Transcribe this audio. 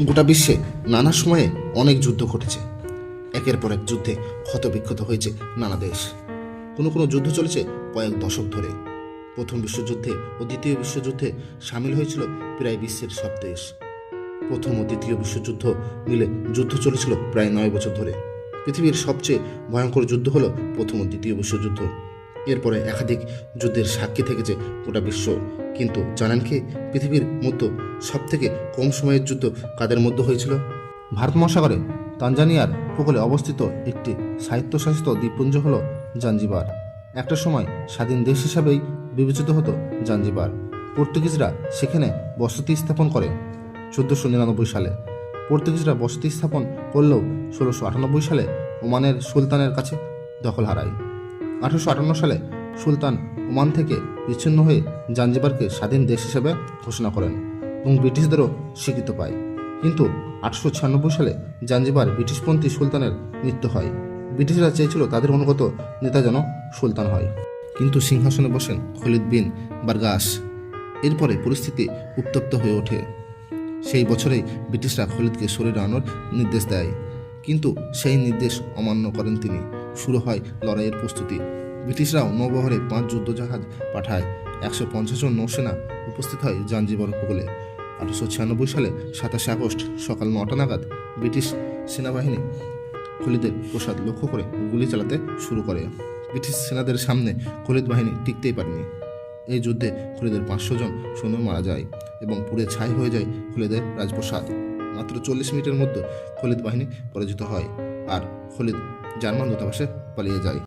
গোটা বিশ্বে নানা সময়ে অনেক যুদ্ধ ঘটেছে। একের পর এক যুদ্ধে ক্ষতবিক্ষত হয়েছে নানা দেশ। কোনো কোনো যুদ্ধ চলেছে কয়েক দশক ধরে। প্রথম বিশ্বযুদ্ধে ও দ্বিতীয় বিশ্বযুদ্ধে সামিল হয়েছিল প্রায় বিশ্বের সব দেশ। প্রথম ও দ্বিতীয় বিশ্বযুদ্ধ মিলে যুদ্ধ চলেছিল প্রায় নয় বছর ধরে। পৃথিবীর সবচেয়ে ভয়ঙ্কর যুদ্ধ হলো প্রথম ও দ্বিতীয় বিশ্বযুদ্ধ। এরপরে একাধিক যুদ্ধের সাক্ষী থেকেছে গোটা বিশ্ব। কিন্তু জানেন কি পৃথিবীর মধ্যে সব থেকে কম সময়ের যুদ্ধ কাদের মধ্যে হয়েছিল? ভারত মহাসাগরে তানজানিয়ার উপকূলে অবস্থিত একটি স্বায়ত্তশাসিত দ্বীপপুঞ্জ হল জাঞ্জিবার। একটা সময় স্বাধীন দেশ হিসাবেই বিবেচিত হতো জাঞ্জিবার। পর্তুগিজরা সেখানে বসতি স্থাপন করে চোদ্দোশো নিরানব্বই সালে। পর্তুগিজরা বসতি স্থাপন করলেও ষোলোশো আটানব্বই সালে ওমানের সুলতানের কাছে দখল হারায়। আঠারোশো আটান্ন সালে সুলতান ওমান থেকে বিচ্ছিন্ন হয়ে জাঞ্জিবারকে স্বাধীন দেশ হিসেবে ঘোষণা করেন এবং ব্রিটিশদেরও স্বীকৃত পায়। কিন্তু আঠারোশো ছিয়ানব্বই সালে জাঞ্জিবার ব্রিটিশপন্থী সুলতানের মৃত্যু হয়। ব্রিটিশরা চেয়েছিল তাদের অনুগত নেতা যেন সুলতান হয়। কিন্তু সিংহাসনে বসেন খলিদ বিন বারগাস। এরপরে পরিস্থিতি উত্তপ্ত হয়ে ওঠে। সেই বছরেই ব্রিটিশরা খলিদকে সরিয়ে আনার নির্দেশ দেয়। কিন্তু সেই নির্দেশ অমান্য করেন তিনি। শুরু হয় লড়াইয়ের প্রস্তুতি। ব্রিটিশরাও নৌবহরে পাঁচ যুদ্ধজাহাজ পাঠায়। একশো পঞ্চাশ জন নৌসেনা উপস্থিত হয় জাঞ্জিবার উপকূলে। আঠারোশো ছিয়ানব্বই সালে সাতাশে আগস্ট সকাল নটা নাগাদ ব্রিটিশ সেনাবাহিনী খলিদের প্রসাদ লক্ষ্য করে গুলি চালাতে শুরু করে। ব্রিটিশ সেনাদের সামনে খলিদ বাহিনী টিকতেই পারেনি। এই যুদ্ধে খলিদের পাঁচশো জন সৈন্য মারা যায় এবং পুড়ে ছাই হয়ে যায় খলিদের রাজপ্রসাদ। মাত্র চল্লিশ মিনিটের মধ্যে খলিদ বাহিনী পরাজিত হয়। আর খলিদ জার্মান দূতাবাসে পালিয়ে যায়।